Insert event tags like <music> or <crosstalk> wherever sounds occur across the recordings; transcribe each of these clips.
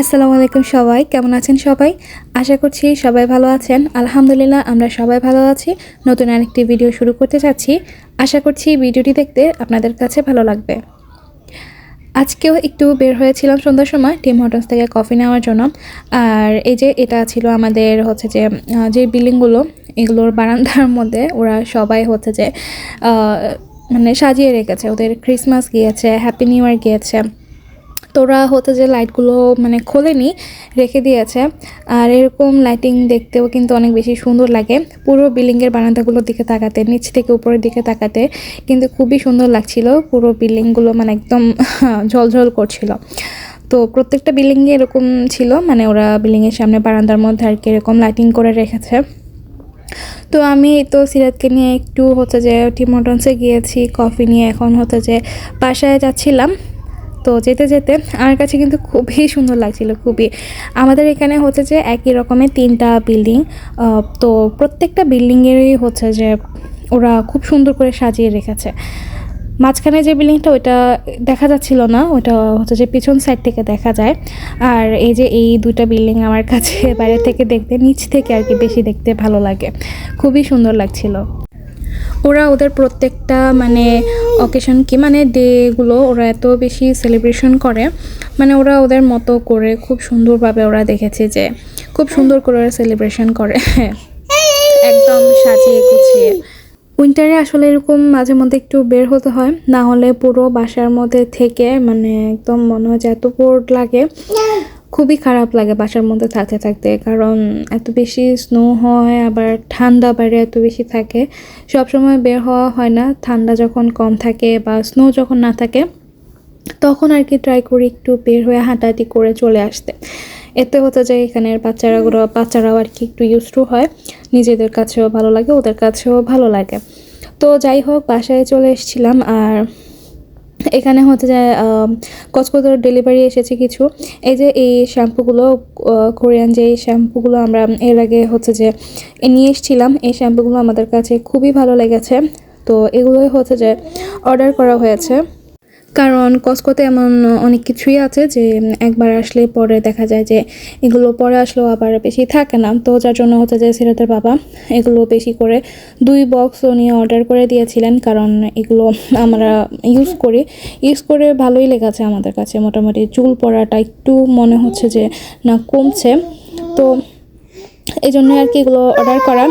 আসসালামু আলাইকুম সবাই, কেমন আছেন সবাই? আশা করছি সবাই ভালো আছেন। আলহামদুলিল্লাহ, আমরা সবাই ভালো আছি। নতুন আরেকটি ভিডিও শুরু করতে চাচ্ছি। আশা করছি ভিডিওটি দেখতে আপনাদের কাছে ভালো লাগবে। আজকেও একটু বের হয়েছিলাম সন্ধ্যার সময়, টিম হোটেলস থেকে কফি নেওয়ার জন্য। আর এই যে এটা ছিল আমাদের হচ্ছে যে যে বিল্ডিংগুলো, এগুলোর বারান্দার মধ্যে ওরা সবাই হচ্ছে যে মানে সাজিয়ে রেখেছে। ওদের ক্রিসমাস গিয়েছে হ্যাপি নিউ ইয়ার গিয়েছে। তোরা হতে যে লাইটগুলো মানে খোলেনি রেখে দিয়েছে। আর এরকম লাইটিং দেখতেও কিন্তু অনেক বেশি সুন্দর লাগে। পুরো বিল্ডিংয়ের বারান্দাগুলোর দিকে তাকাতে, নিচ থেকে উপরের দিকে তাকাতে কিন্তু খুবই সুন্দর লাগছিল। পুরো বিল্ডিংগুলো মানে একদম <laughs> ঝলঝল করছিল। তো প্রত্যেকটা বিল্ডিংয়ে এরকম ছিল মানে ওরা বিল্ডিংয়ের সামনে বারান্দার মধ্যে আর কি এরকম লাইটিং করে রেখেছে। তো আমি তো সিরাতকে নিয়ে একটু হচ্ছে যে টিমটনসে গিয়েছি কফি নিয়ে। এখন হচ্ছে যে বাসায় যাচ্ছিলাম। তো যেতে যেতে আমার কাছে কিন্তু খুবই সুন্দর লাগছিল, খুবই। আমাদের এখানে হচ্ছে যে একই রকমের তিনটা বিল্ডিং তো প্রত্যেকটা বিল্ডিংয়েরই হচ্ছে যে ওরা খুব সুন্দর করে সাজিয়ে রেখেছে। মাঝখানে যে বিল্ডিংটা ওইটা দেখা যাচ্ছিল না ওটা হচ্ছে যে পিছন সাইড থেকে দেখা যায়। আর এই যে এই দুটা বিল্ডিং আমার কাছে <laughs> বাইরে থেকে দেখতে, নিচ থেকে আর কি বেশি দেখতে ভালো লাগে। খুবই সুন্দর লাগছিল। ওরা ওদের প্রত্যেকটা মানে অকেশন কি মানে ডেগুলো ওরা এত বেশি সেলিব্রেশন করে। মানে ওরা ওদের মতো করে খুব সুন্দরভাবে ওরা দেখেছে যে, খুব সুন্দর করে ওরা সেলিব্রেশন করে। একদম সাজিয়ে গুছিয়ে। উইন্টারে আসলে এরকম মাঝে মধ্যে একটু বের হতে হয়, না হলে পুরো বাসার মধ্যে থেকে মানে একদম মনে হয় যে এত লাগে। খুবই খারাপ লাগে বাসার মধ্যে থাকতে থাকতে। কারণ এত বেশি স্নো হয়, আবার ঠান্ডা বাইরে এত বেশি থাকে। সব সময় বের হওয়া হয় না। ঠান্ডা যখন কম থাকে বা স্নো যখন না থাকে, তখন আর কি ট্রাই করি একটু বের হয়ে হাঁটাহাঁটি করে চলে আসতে। এতে হতে যায় এখানের বাচ্চারাগুলো বাচ্চারাও আর কি একটু ইউজ টু হয়। নিজেদের কাছেও ভালো লাগে, ওদের কাছেও ভালো লাগে। তো যাই হোক, বাসায় চলে এসেছিলাম। আর এখানে হচ্ছে যে কচকচের ডেলিভারি এসেছে কিছু। এই যে এই শ্যাম্পুগুলো কোরিয়ান যে এই শ্যাম্পুগুলো আমরা এর আগে হচ্ছে যে নিয়ে এসেছিলাম, এই শ্যাম্পুগুলো আমাদের কাছে খুবই ভালো লেগেছে। তো এগুলোই হচ্ছে যে অর্ডার করা হয়েছে। কারণ কসকোতে এমন অনেক কিছুই আছে যে একবার আসলে পরে দেখা যায় যে এগুলো পরে আসলেও আবার বেশি থাকে না। তো যার জন্য হচ্ছে যে সিরাতের বাবা এগুলো বেশি করে দুই বক্স উনি অর্ডার করে দিয়েছিলেন কারণ এগুলো আমরা ইউজ করি। ইউজ করে ভালোই লেগেছে আমাদের কাছে। মোটামুটি চুল পড়াটা একটু মনে হচ্ছে যে না কমছে। তো এই জন্য আর কি এগুলো অর্ডার করা।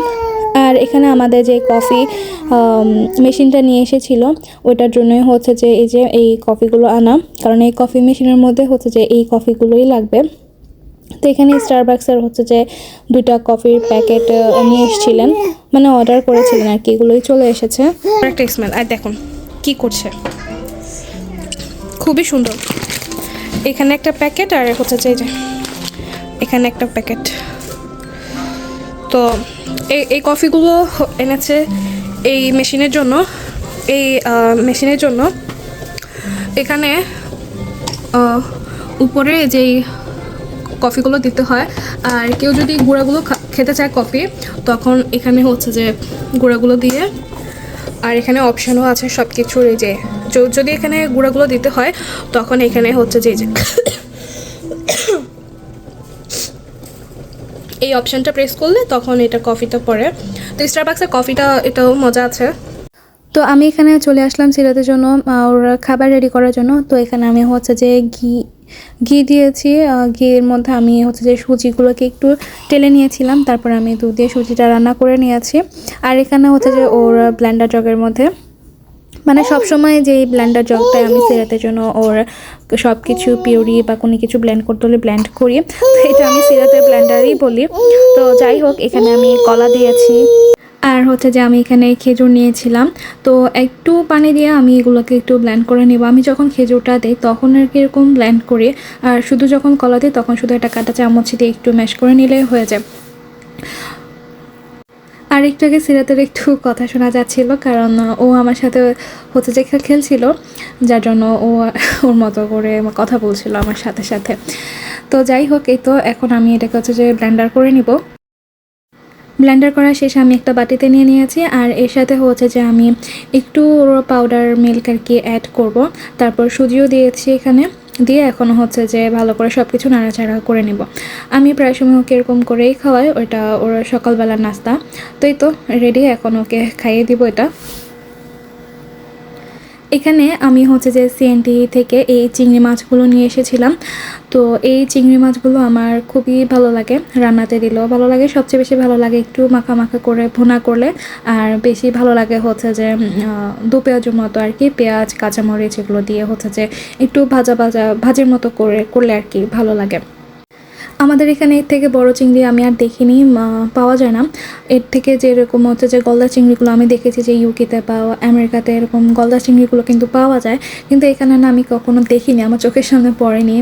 আর এখানে আমাদের যে কফি মেশিনটা নিয়ে এসেছিল, ওইটার জন্যই হচ্ছে যে এই যে এই কফিগুলো আনা। কারণ এই কফি মেশিনের মধ্যে হচ্ছে যে এই কফিগুলোই লাগবে। তো এখানে স্টারবাক্সের হচ্ছে যে দুইটা কফির প্যাকেট নিয়ে এসেছিলেন। মানে অর্ডার করেছিলেন আর কি, এগুলোই চলে এসেছে। আর দেখুন কি করছে। খুবই সুন্দর। এখানে একটা প্যাকেট আর হচ্ছে যে, এখানে একটা প্যাকেট। তো এই এই কফিগুলো এনেছে এই মেশিনের জন্য, এই মেশিনের জন্য। এখানে উপরে যেই কফিগুলো দিতে হয়, আর কেউ যদি গুঁড়াগুলো খেতে চায় কফি, তখন এখানে হচ্ছে যে গুঁড়াগুলো দিয়ে, আর এখানে অপশানও আছে সব কিছুর এই যে যদি এখানে গুঁড়াগুলো দিতে হয়, তখন এখানে হচ্ছে যে এই অপশানটা প্রেস করলে তখন এটা কফিটা পড়ে তো স্টারবাক্সের কফিটা এটাও মজা আছে। তো আমি এখানে চলে আসলাম সিরাতের জন্য ওর খাবার রেডি করার জন্য। তো এখানে আমি হচ্ছে যে ঘি ঘি দিয়েছি। ঘির মধ্যে আমি হচ্ছে যে সুজিগুলোকে একটু টেলে নিয়েছিলাম। তারপর আমি দুধ দিয়ে সুজিটা রান্না করে নিয়েছি। আর এখানে হচ্ছে যে ওর ব্ল্যান্ডার জগের মধ্যে মানে সব সময় যে ব্লেন্ডার জগটায় আমি সিরাতের জন্য ওর সব কিছু পিউরি বা কোনো কিছু ব্ল্যান্ড করতে হলে ব্ল্যান্ড করি। তো এটা আমি সিরাতের ব্ল্যান্ডারই বলি। তো যাই হোক, এখানে আমি কলা দিয়েছি। আর হচ্ছে যে আমি এখানে খেজুর নিয়েছিলাম। তো একটু পানি দিয়ে আমি এগুলোকে একটু ব্ল্যান্ড করে নেব। আমি যখন খেজুরটা দিই তখন আর কি এরকম ব্লেন্ড করি। আর শুধু যখন কলা দিই তখন শুধু একটা কাটা চামচ দিয়ে একটু ম্যাশ করে নিলে হয়ে যায়। আর একটু আগে সিরাতের একটু কথা শোনা যাচ্ছিল, কারণ ও আমার সাথে হচ্ছে যে খেলছিল, যার জন্য ও <laughs> ওর মতো করে কথা বলছিল আমার সাথে সাথে। তো যাই হোক, এই তো এখন আমি এটাকে হচ্ছে যে ব্লেন্ডার করে নিব। ব্লেন্ডার করা শেষে আমি একটা বাটিতে নিয়ে নিয়েছি, আর এর সাথে হচ্ছে যে আমি একটু পাউডার মিল্ক আর কি অ্যাড করব। তারপর সুজিও দিয়েছি এখানে। দিয়ে এখন হচ্ছে যে ভালো করে সব কিছু নাড়াচাড়া করে নিব। আমি প্রায় সময় ওকে এরকম করেই খাওয়াই, ওটা ওর সকালবেলার নাস্তা। তো এই তো রেডি এখন ওকে খাইয়ে দিব এটা। এখানে আমি হচ্ছে যে সিএনটি থেকে এই চিংড়ি মাছগুলো নিয়ে এসেছিলাম। তো এই চিংড়ি মাছগুলো আমার খুবই ভালো লাগে, রান্নাতে দিলেও ভালো লাগে, সবচেয়ে বেশি ভালো লাগে একটু মাখা মাখা করে ভুনা করলে, আর বেশি ভালো লাগে হচ্ছে যে দু পেঁয়াজের মতো আর কি, পেঁয়াজ, কাঁচামরিচ এগুলো দিয়ে হচ্ছে যে একটু ভাজা ভাজা, ভাজির মতো করে করলে আর কি ভালো লাগে। আমাদের এখানে এর থেকে বড় চিংড়ি আমি আর দেখিনি পাওয়া যায় না। এর থেকে যেরকম হচ্ছে যে গলদা চিংড়িগুলো আমি দেখেছি যে ইউকেতে পাওয়া আমেরিকাতে এরকম গলদা চিংড়িগুলো কিন্তু পাওয়া যায়। কিন্তু এখানে না আমি কখনো দেখিনি, আমার চোখের সামনে পড়েনি।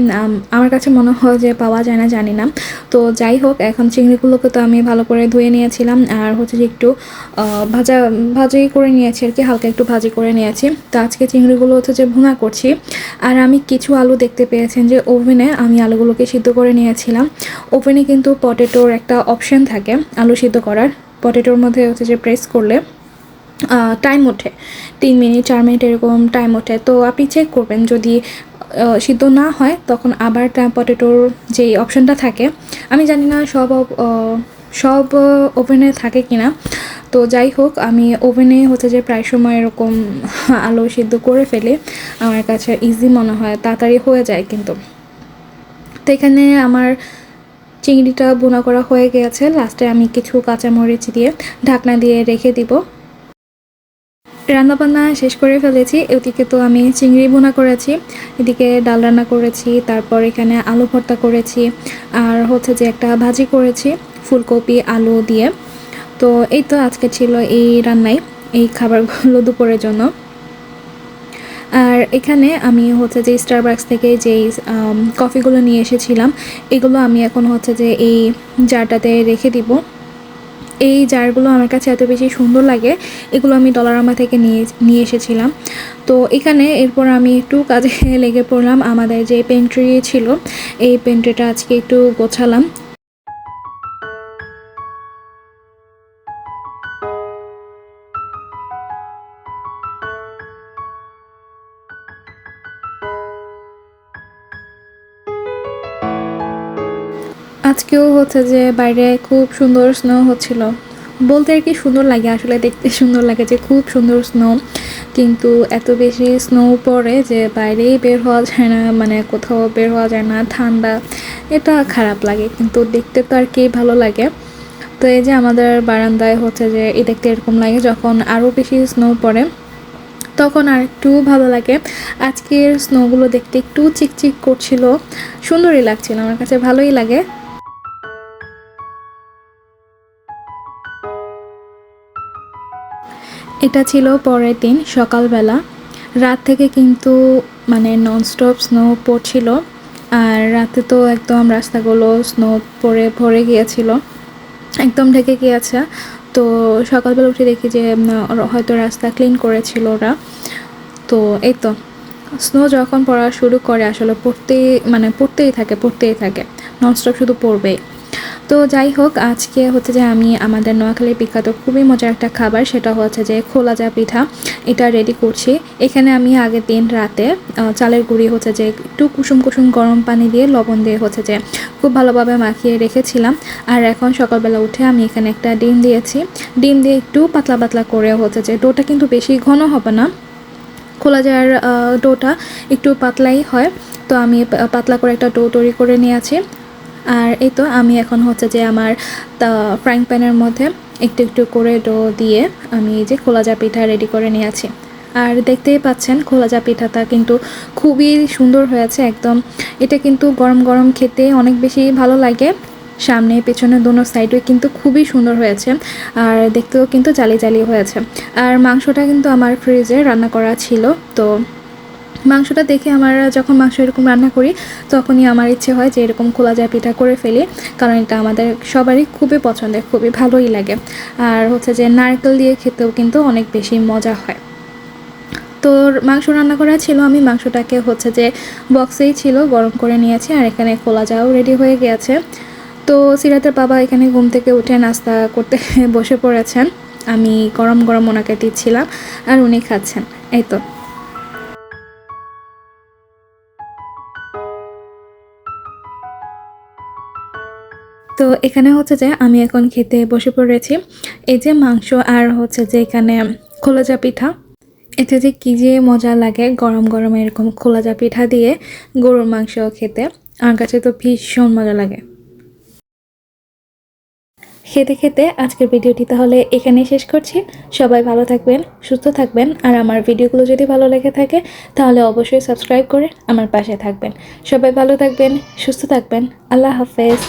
আমার কাছে মনে হয় যে পাওয়া যায় না, জানি না। তো যাই হোক, এখন চিংড়িগুলোকে তো আমি ভালো করে ধুয়ে নিয়েছিলাম আর হচ্ছে যে একটু ভাজা, ভাজি করে নিয়েছি আর কি, হালকা একটু ভাজি করে নিয়েছি। তো আজকে চিংড়িগুলো হচ্ছে যে ভুনা করছি। আর আমি কিছু আলু দেখতে পেয়েছেন যে ওভেনে আমি আলুগুলোকে সিদ্ধ করে নিয়েছিলাম। ওভেনে কিন্তু পটেটোর একটা অপশন থাকে, আলু সিদ্ধ করার। পটেটোর মধ্যে হচ্ছে যে প্রেস করলে টাইম ওঠে। তিন মিনিট, চার মিনিট এরকম টাইম ওঠে। তো আপনি চেক করবেন, যদি সিদ্ধ না হয়, তখন আবার পটেটোর যেই অপশানটা থাকে, আমি জানি না সব সব ওভেনে থাকে কিনা। তো যাই হোক, আমি ওভেনে হচ্ছে যে প্রায় সময় এরকম আলু সিদ্ধ করে ফেলে। আমার কাছে ইজি মনে হয়, তাড়াতাড়ি হয়ে যায় কিন্তু। তো এখানে আমার চিংড়িটা বোনা করা হয়ে গেছে। লাস্টে আমি কিছু কাঁচামরিচ দিয়ে ঢাকনা দিয়ে রেখে দিব। রান্নাবান্না শেষ করে ফেলেছি। ওদিকে তো আমি চিংড়ি বোনা করেছি, এদিকে ডাল রান্না করেছি, তারপর এখানে আলু ভর্তা করেছি, আর হচ্ছে যে একটা ভাজি করেছি ফুলকপি, আলু দিয়ে। তো এই তো আজকে ছিল এই রান্নাই এই খাবারগুলো দুপুরের জন্য। আর এখানে আমি হচ্ছে যে স্টারবাক্স থেকে যেই কফিগুলো নিয়ে এসেছিলাম, এগুলো আমি এখন হচ্ছে যে এই জারটাতে রেখে দিব। এই জারগুলো আমার কাছে এত বেশি সুন্দর লাগে, এগুলো আমি ডলারামা থেকে নিয়ে নিয়ে এসেছিলাম। তো এখানে এরপর আমি একটু কাজে <laughs> লেগে পড়লাম, আমাদের যে পেন্ট্রি ছিল, এই পেন্ট্রিটা আজকে একটু গোছালাম। আজকেও হচ্ছে যে বাইরে খুব সুন্দর স্নো হচ্ছিল। বলতে আর কি সুন্দর লাগে, আসলে দেখতে সুন্দর লাগে যে খুব সুন্দর স্নো কিন্তু এত বেশি স্নো পড়ে যে বাইরেই বের হওয়া যায় না মানে কোথাও বের হওয়া যায় না, ঠান্ডা। এটা খারাপ লাগে, কিন্তু দেখতে তো আর কি ভালো লাগে। তো এই যে আমাদের বারান্দায় হচ্ছে যে এই দেখতে এরকম লাগে যখন আরও বেশি স্নো পড়ে, তখন আর একটু ভালো লাগে। আজকের স্নোগুলো দেখতে একটু চিকচিক করছিল, সুন্দরই লাগছিল, আমার কাছে ভালোই লাগে। এটা ছিল পরের দিন, সকালবেলা। রাত থেকে কিন্তু মানে ননস্টপ স্নো পড়ছিল। আর রাতে তো একদম রাস্তাগুলো স্নো পড়ে, ভরে গিয়েছিল। একদম ঢেকে গিয়েছে। তো সকালবেলা উঠে দেখি যে হয়তো রাস্তা ক্লিন করেছিল ওরা। তো এই তো। স্নো যখন পড়া শুরু করে, আসলে পড়তেই মানে পড়তেই থাকে পড়তেই থাকে। ননস্টপ শুধু পড়বেই। তো যাই হোক, আজকে হচ্ছে যে আমি আমাদের নোয়াখালীর বিখ্যাত, খুবই মজার একটা খাবার, সেটা হচ্ছে যে খোলা যা পিঠা, এটা রেডি করছি। এখানে আমি আগের দিন রাতে চালের গুঁড়ি হচ্ছে যে একটু কুসুম কুসুম গরম পানি দিয়ে লবণ দিয়ে হচ্ছে যে খুব ভালোভাবে মাখিয়ে রেখেছিলাম। আর এখন সকালবেলা উঠে আমি এখানে একটা ডিম দিয়েছি। ডিম দিয়ে একটু পাতলা পাতলা করে হচ্ছে যে ডোটা কিন্তু বেশি ঘন হবে না। খোলা যাওয়ার ডোটা একটু পাতলাই হয়। তো আমি পাতলা করে একটা ডো তৈরি করে নিয়েছি। আর এই তো আমি এখন হচ্ছে যে আমার ফ্রাইং প্যানের মধ্যে একটু একটু করে ডো দিয়ে আমি এই যে খোলা যা পিঠা রেডি করে নিয়েছি আর দেখতেই পাচ্ছেন খোলা যা পিঠাটা কিন্তু খুবই সুন্দর হয়েছে একদম। এটা কিন্তু গরম গরম খেতে অনেক বেশি ভালো লাগে। সামনে পেছনে দোনো সাইডে কিন্তু খুবই সুন্দর হয়েছে। আর দেখতেও কিন্তু জালি জালি হয়েছে। আর মাংসটা কিন্তু আমার ফ্রিজে রান্না করা ছিল, তো মাংসটা দেখে আমার যখন মাংস এরকম রান্না করি, তখনই আমার ইচ্ছে হয় যে এরকম খোলা যায় পিঠা করে ফেলি, কারণ এটা আমাদের সবারই খুবই পছন্দের, খুবই ভালোই লাগে। আর হচ্ছে যে নারকেল দিয়ে খেতেও কিন্তু অনেক বেশি মজা হয়। তো মাংস রান্না করা ছিল, আমি মাংসটাকে হচ্ছে যে বক্সেই ছিল, গরম করে নিয়েছি, আর এখানে খোলা যাও রেডি হয়ে গিয়েছে তো সিরাতের বাবা এখানে ঘুম থেকে উঠে নাস্তা করতে <laughs> বসে পড়েছেন। আমি গরম গরম ওনাকে দিচ্ছিলাম, আর উনি খাচ্ছেন। এই তো। তো এখানে হচ্ছে যে আমি এখন খেতে বসে পড়েছি। এই যে মাংস আর হচ্ছে যে এখানে খোলাজা পিঠা। এতে যে কী যে মজা লাগে গরম গরম এরকম খোলাজা পিঠা দিয়ে গরুর মাংস খেতে। আমার কাছে তো ভীষণ মজা লাগে। খেতে খেতে আজকের ভিডিওটি তাহলে এখানেই শেষ করছি। সবাই ভালো থাকবেন, সুস্থ থাকবেন। আর আমার ভিডিওগুলো যদি ভালো লেগে থাকে, তাহলে অবশ্যই সাবস্ক্রাইব করে আমার পাশে থাকবেন। সবাই ভালো থাকবেন, সুস্থ থাকবেন। আল্লাহ হাফেজ।